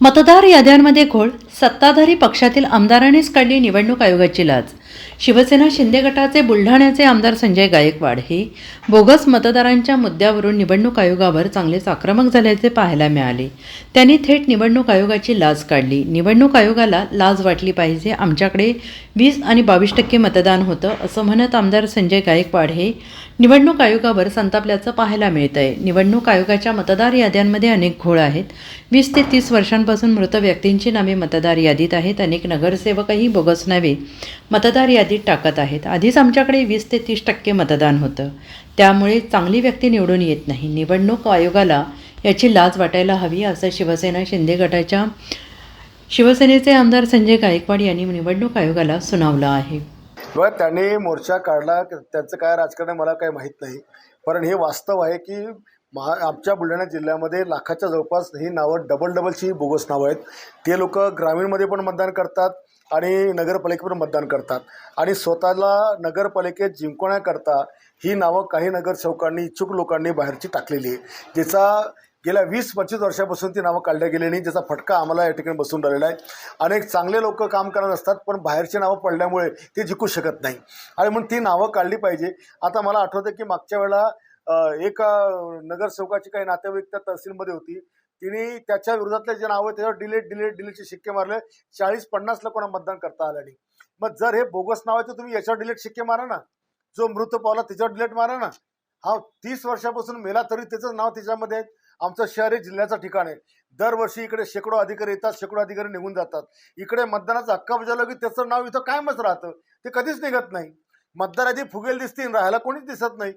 मतदार याद्यांमध्ये घोळ सत्ताधारी पक्षातील आमदारांनीच काढली निवडणूक आयोगाची लाच शिवसेना शिंदे गटाचे बुलढाण्याचे आमदार संजय गायकवाड हे बोगस मतदारांच्या मुद्द्यावरून निवडणूक आयोगावर चांगलेच आक्रमक झाल्याचे पाहायला मिळाले. त्यांनी थेट निवडणूक आयोगाची लाज काढली. निवडणूक आयोगाला लाज वाटली पाहिजे. आमच्याकडे वीस आणि बावीस टक्के मतदान होतं असं म्हणत आमदार संजय गायकवाड हे निवडणूक आयोगावर संतापल्याचं पाहायला मिळत आहे निवडणूक आयोगाच्या मतदार याद्यांमध्ये अनेक घोळ आहेत. वीस ते तीस वर्षांपासून मृत व्यक्तींची नावे मतदार यादीत आहेत. अनेक नगरसेवकही बोगस नावे मतदार यादी यादीत टाकत आहेत. आधीच आमच्याकडे वीस ते तीस टक्के मतदान होतं. त्यामुळे चांगली व्यक्ती निवडून येत नाही. निवडणूक आयोगाला याची लाज वाटायला हवी असं शिवसेना शिंदे गटाच्या शिवसेनेचे आमदार संजय गायकवाड यांनी निवडणूक आयोगाला सुनावलं आहे. व त्यांनी मोर्चा काढला. त्यांचं काय राजकारण मला काही माहीत नाही. पण हे वास्तव आहे की महा आमच्या बुलढाणा जिल्ह्यामध्ये लाखाच्या जवळपास ही नावं डबल डबलची बोगस नावं आहेत. ते लोक ग्रामीणमध्ये पण मतदान करतात आणि नगरपालिकेत पण मतदान करतात. आणि स्वतःला नगरपालिकेत जिंकवण्याकरता ही नावं काही नगरसेवकांनी इच्छुक लोकांनी बाहेरची टाकलेली आहे ज्याचा गेल्या वीस पंचवीस वर्षापासून ती नावं काढल्या गेली नाही. ज्याचा फटका आम्हाला या ठिकाणी बसून राहिलेला आहे. अनेक चांगले लोक काम करत असतात पण बाहेरची नावं पडल्यामुळे ते जिंकू शकत नाही. आणि म्हणून ती नावं काढली पाहिजे. आता मला आठवतं की मागच्या वेळेला एका नगरसेवकाची काही नातेवाईक त्या तहसीलमध्ये होती. तिने त्याच्या विरोधातले जे नाव आहे त्याच्यावर डिलीट डिलीट डिलीटचे शिक्के मारले. चाळीस पन्नास लोकांना मतदान करता आलं नाही. मग जर हे बोगस नाव आहे तर तुम्ही याच्यावर डिलीट शिक्के मारा ना. जो मृत पावला त्याच्यावर डिलीट मारा ना. हा तीस वर्षापासून मेला तरी त्याचं नाव त्याच्यामध्ये आहे. आमचं शहर हे जिल्ह्याचं ठिकाण आहे. दरवर्षी इकडे शेकडो अधिकारी येतात शेकडो अधिकारी निघून जातात. इकडे मतदानाचा हक्क बजावला की त्याचं नाव इथं कायमच राहतं. ते कधीच निघत नाही. मतदार आधी फुगेल दिसतील राहायला कोणीच दिसत नाही.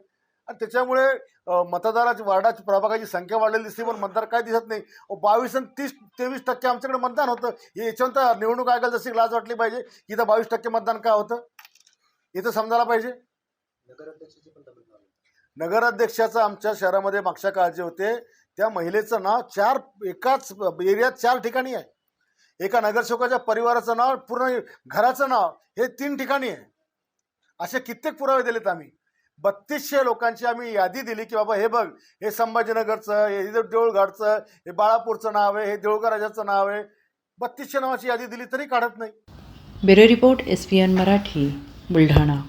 आणि त्याच्यामुळे मतदाराची वार्डाची प्रभागाची संख्या वाढलेली दिसते पण मतदार काय दिसत नाही. बावीस आणि तीस तेवीस टक्के आमच्याकडे मतदान होतं. हे याच्यानंतर निवडणूक आयोगाला जशी लाज वाटली पाहिजे की इथं बावीस टक्के मतदान काय होतं? इथं समजायला पाहिजे. नगराध्यक्षाचं आमच्या शहरामध्ये मागच्या काळ जे होते त्या महिलेचं नाव चार एकाच एरियात चार ठिकाणी आहे. एका नगरसेवकाच्या परिवाराचं नाव पूर्ण घराचं नाव हे तीन ठिकाणी आहे. असे कित्येक पुरावे दिलेत आम्ही. बत्तीसशे लोकांची आम्ही यादी दिली की बाबा हे बघ हे संभाजीनगरचं हे देऊळघाटचं हे बाळापूरचं नाव आहे हे देऊळगा राजाचं नाव आहे. बत्तीसशे नावाची यादी दिली तरी काढत नाही. Bureau report S P N Marathi Buldhana.